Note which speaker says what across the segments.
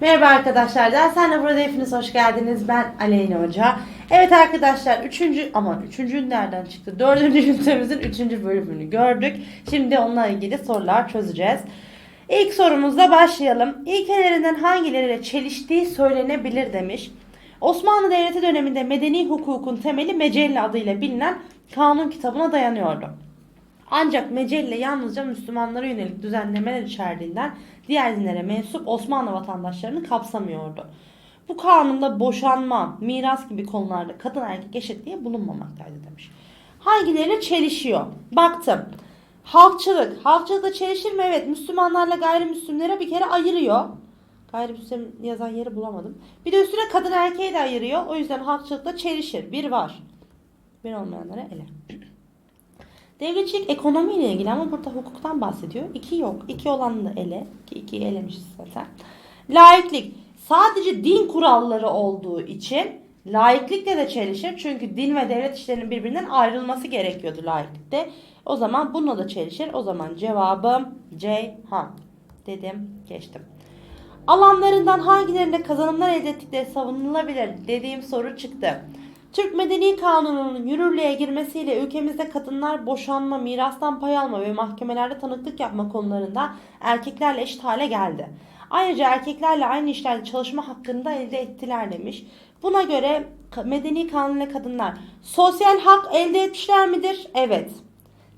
Speaker 1: Merhaba arkadaşlar. Dersenle burada hepiniz hoş geldiniz. Ben Aleyna Hoca. Evet arkadaşlar üçüncü ama üçüncü nereden çıktı? Dördüncü ünitemizin üçüncü bölümünü gördük. Şimdi onunla ilgili sorular çözeceğiz. İlk sorumuzla başlayalım. İlkelerinden hangileriyle çeliştiği söylenebilir demiş. Osmanlı Devleti döneminde medeni hukukun temeli Mecelle adıyla bilinen kanun kitabına dayanıyordu. Ancak Mecelle yalnızca Müslümanlara yönelik düzenlemeler içerdiğinden diğer dinlere mensup Osmanlı vatandaşlarını kapsamıyordu. Bu kanunda boşanma, miras gibi konularda kadın erkek eşitliği bulunmamaktaydı demiş. Hangileriyle çelişiyor? Baktım. Halkçılık. Halkçılıkla çelişir mi? Evet. Müslümanlarla gayrimüslimlere bir kere ayırıyor. Gayrimüslim yazan yeri bulamadım. Bir de üstüne kadın erkeği de ayırıyor. O yüzden halkçılıkla çelişir. Bir var. Bir olmayanlara ele. Devletçilik ekonomiyle ilgili ama burada hukuktan bahsediyor. İki yok. İki olanı da ele. Ki ikiyi elemişiz zaten. Laiklik. Sadece din kuralları olduğu için laiklikle de çelişir. Çünkü din ve devlet işlerinin birbirinden ayrılması gerekiyordu laiklikte. O zaman bununla da çelişir. O zaman cevabım Ceyhan. Dedim geçtim. Alanlarından hangilerinde kazanımlar elde ettikleri savunulabilir dediğim soru çıktı. Türk Medeni Kanunu'nun yürürlüğe girmesiyle ülkemizde kadınlar boşanma, mirastan pay alma ve mahkemelerde tanıklık yapma konularında erkeklerle eşit hale geldi. Ayrıca erkeklerle aynı işlerde çalışma hakkını da elde ettiler demiş. Buna göre Medeni Kanun ile kadınlar sosyal hak elde etmişler midir? Evet.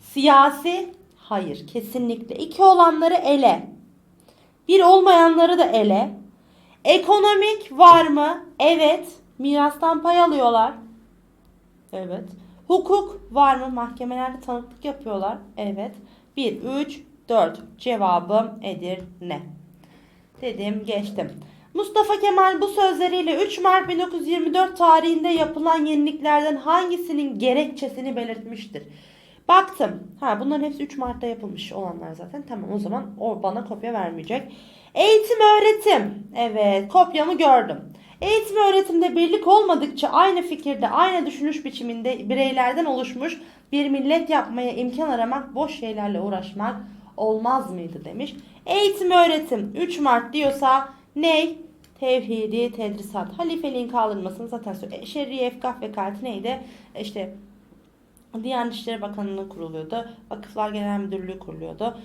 Speaker 1: Siyasi? Hayır, kesinlikle. İki olanları ele. Bir olmayanları da ele. Ekonomik var mı? Evet. Mirastan pay alıyorlar. Evet. Hukuk var mı? Mahkemelerde tanıklık yapıyorlar. Evet. 1, 3, 4. Cevabım Edirne. Dedim geçtim. Mustafa Kemal bu sözleriyle 3 Mart 1924 tarihinde yapılan yeniliklerden hangisinin gerekçesini belirtmiştir? Baktım. Ha bunların hepsi 3 Mart'ta yapılmış olanlar zaten. Tamam o zaman o bana kopya vermeyecek. Eğitim öğretim. Evet kopyamı gördüm. Eğitim öğretimde birlik olmadıkça aynı fikirde, aynı düşünüş biçiminde bireylerden oluşmuş bir millet yapmaya imkan aramak, boş şeylerle uğraşmak olmaz mıydı demiş. Eğitim öğretim 3 Mart diyorsa ney? Tevhidi tedrisat. Halifeliğin kaldırılmasını zaten söylüyor. Şerriye, efkaf ve kalti neydi? İşte Diyanet İşleri Bakanlığı kuruluyordu. Vakıflar Genel Müdürlüğü kuruluyordu.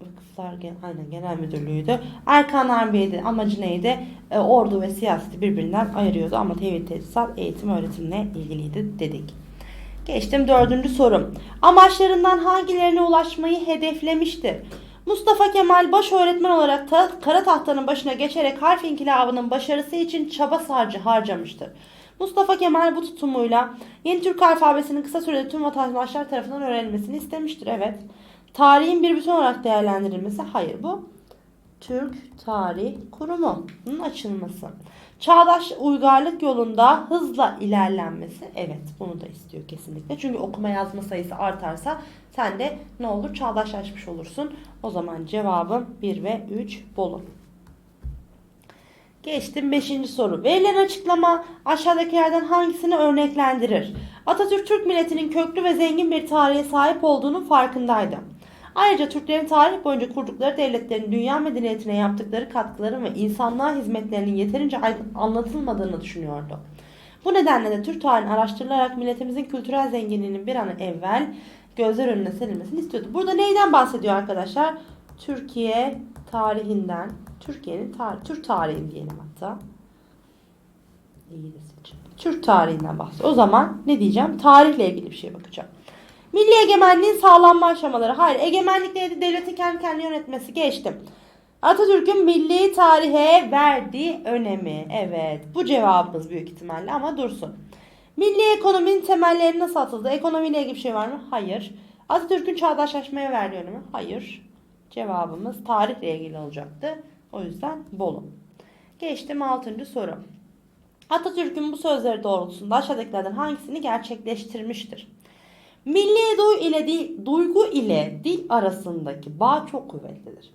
Speaker 1: Vakıflar Gen aynen Genel Müdürlüğü'ydü. Erkan Harbiye'de amacı neydi? E, ordu ve siyaseti birbirinden ayırıyordu ama tevhid tedrisat eğitim öğretimle ilgiliydi dedik. Geçtim dördüncü sorum. Amaçlarından hangilerine ulaşmayı hedeflemiştir? Mustafa Kemal baş öğretmen olarak ta, kara tahtanın başına geçerek harf inkılabının başarısı için çaba sarcı harcamıştır. Mustafa Kemal bu tutumuyla yeni Türk alfabesinin kısa sürede tüm vatandaşlar tarafından öğrenilmesini istemiştir. Evet. Tarihin bir bütün olarak değerlendirilmesi hayır bu. Türk Tarih Kurumu'nun açılması. Çağdaş uygarlık yolunda hızla ilerlenmesi. Evet bunu da istiyor kesinlikle. Çünkü okuma yazma sayısı artarsa sen de ne olur çağdaşlaşmış olursun. O zaman cevabım 1 ve 3 Bolu. Geçtim 5. soru. Verilen açıklama aşağıdakilerden hangisini örneklendirir? Atatürk Türk milletinin köklü ve zengin bir tarihe sahip olduğunun farkındaydı. Ayrıca Türklerin tarih boyunca kurdukları devletlerin dünya medeniyetine yaptıkları katkıların ve insanlığa hizmetlerinin yeterince anlatılmadığını düşünüyordu. Bu nedenle de Türk tarihini araştırılarak milletimizin kültürel zenginliğinin bir an evvel gözler önüne serilmesini istiyordu. Burada neyden bahsediyor arkadaşlar? Türkiye tarihinden, Türkiye'nin tarih, Türk tarihi diyelim hatta. Türk tarihinden bahsediyor. O zaman ne diyeceğim? Tarihle ilgili bir şey bakacağım. Milli egemenliğin sağlanma aşamaları. Hayır, egemenlik neydi? Devletin kendi kendini yönetmesi. Geçtim. Atatürk'ün milli tarihe verdiği önemi. Evet, bu cevabımız büyük ihtimalle ama dursun. Milli ekonominin temelleri nasıl atıldı? Ekonomiyle ilgili bir şey var mı? Hayır. Atatürk'ün çağdaşlaşmaya verdiği önemi? Hayır. Cevabımız tarihle ilgili olacaktı. O yüzden Bolu. Geçtim 6. soru. Atatürk'ün bu sözleri doğrultusunda aşağıdakilerden hangisini gerçekleştirmiştir? Milli duy ile dil, duygu ile dil arasındaki bağ çok kuvvetlidir.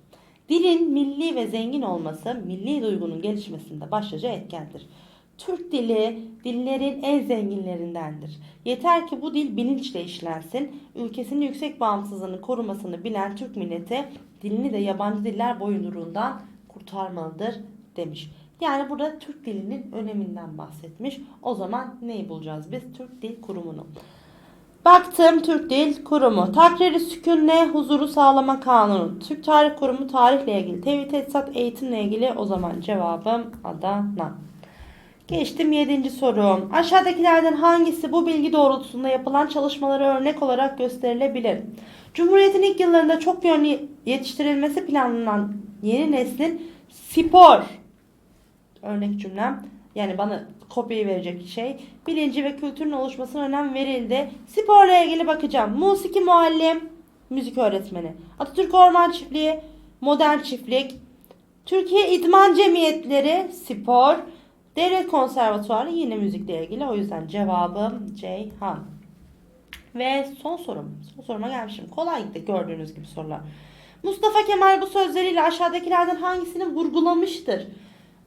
Speaker 1: Dilin milli ve zengin olması milli duygunun gelişmesinde başlıca etkendir. Türk dili dillerin en zenginlerindendir. Yeter ki bu dil bilinçle işlensin. Ülkesinin yüksek bağımsızlığını korumasını bilen Türk milleti dilini de yabancı diller boyunduruğundan kurtarmalıdır demiş. Yani burada Türk dilinin öneminden bahsetmiş. O zaman neyi bulacağız biz? Türk Dil Kurumu'nu. Baktım Türk Dil Kurumu. Takriri sükünle huzuru sağlama kanunu. Türk Tarih Kurumu tarihle ilgili. Tevhid Teçhizat eğitimle ilgili. O zaman cevabım Adana. Geçtim 7. sorum. Aşağıdakilerden hangisi bu bilgi doğrultusunda yapılan çalışmalara örnek olarak gösterilebilir? Cumhuriyet'in ilk yıllarında çok yönlü yetiştirilmesi planlanan yeni neslin spor örnek cümlem yani bana kopyayı verecek şey bilinci ve kültürün oluşmasına önem verildi. Sporla ilgili bakacağım. Musiki muallim, müzik öğretmeni. Atatürk Orman Çiftliği, modern çiftlik. Türkiye İdman Cemiyetleri, spor. Devlet Konservatuarı yine müzikle ilgili. O yüzden cevabım Ceyhan. Ve son sorum. Son soruma gelmişim. Kolay gitti gördüğünüz gibi sorular. Mustafa Kemal bu sözleriyle aşağıdakilerden hangisini vurgulamıştır?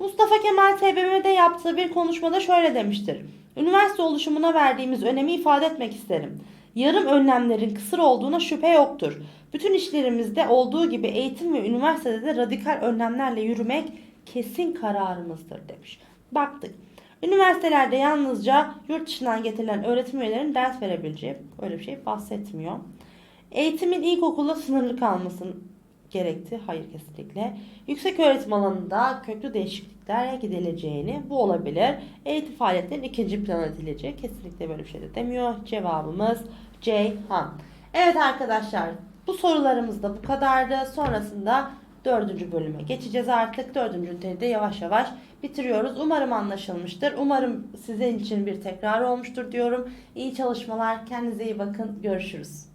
Speaker 1: Mustafa Kemal TBMM'de yaptığı bir konuşmada şöyle demiştir. Üniversite oluşumuna verdiğimiz önemi ifade etmek isterim. Yarım önlemlerin kısır olduğuna şüphe yoktur. Bütün işlerimizde olduğu gibi eğitim ve üniversitede de radikal önlemlerle yürümek kesin kararımızdır demiş. Baktık. Üniversitelerde yalnızca yurt dışından getirilen öğretim üyelerinin ders verebileceği öyle bir şey bahsetmiyor. Eğitimin ilkokulda sınırlı kalmasın gerekti. Hayır kesinlikle. Yüksek öğretim alanında köklü değişikliklerle gidileceğini bu olabilir. Eğitim faaliyetlerinin ikinci plana atileceği kesinlikle böyle bir şey de demiyor. Cevabımız Ceyhan. Evet arkadaşlar bu sorularımız da bu kadardı. Sonrasında dördüncü bölüme geçeceğiz artık. Dördüncü üniteyi de yavaş yavaş bitiriyoruz. Umarım anlaşılmıştır. Umarım sizin için bir tekrar olmuştur diyorum. İyi çalışmalar. Kendinize iyi bakın. Görüşürüz.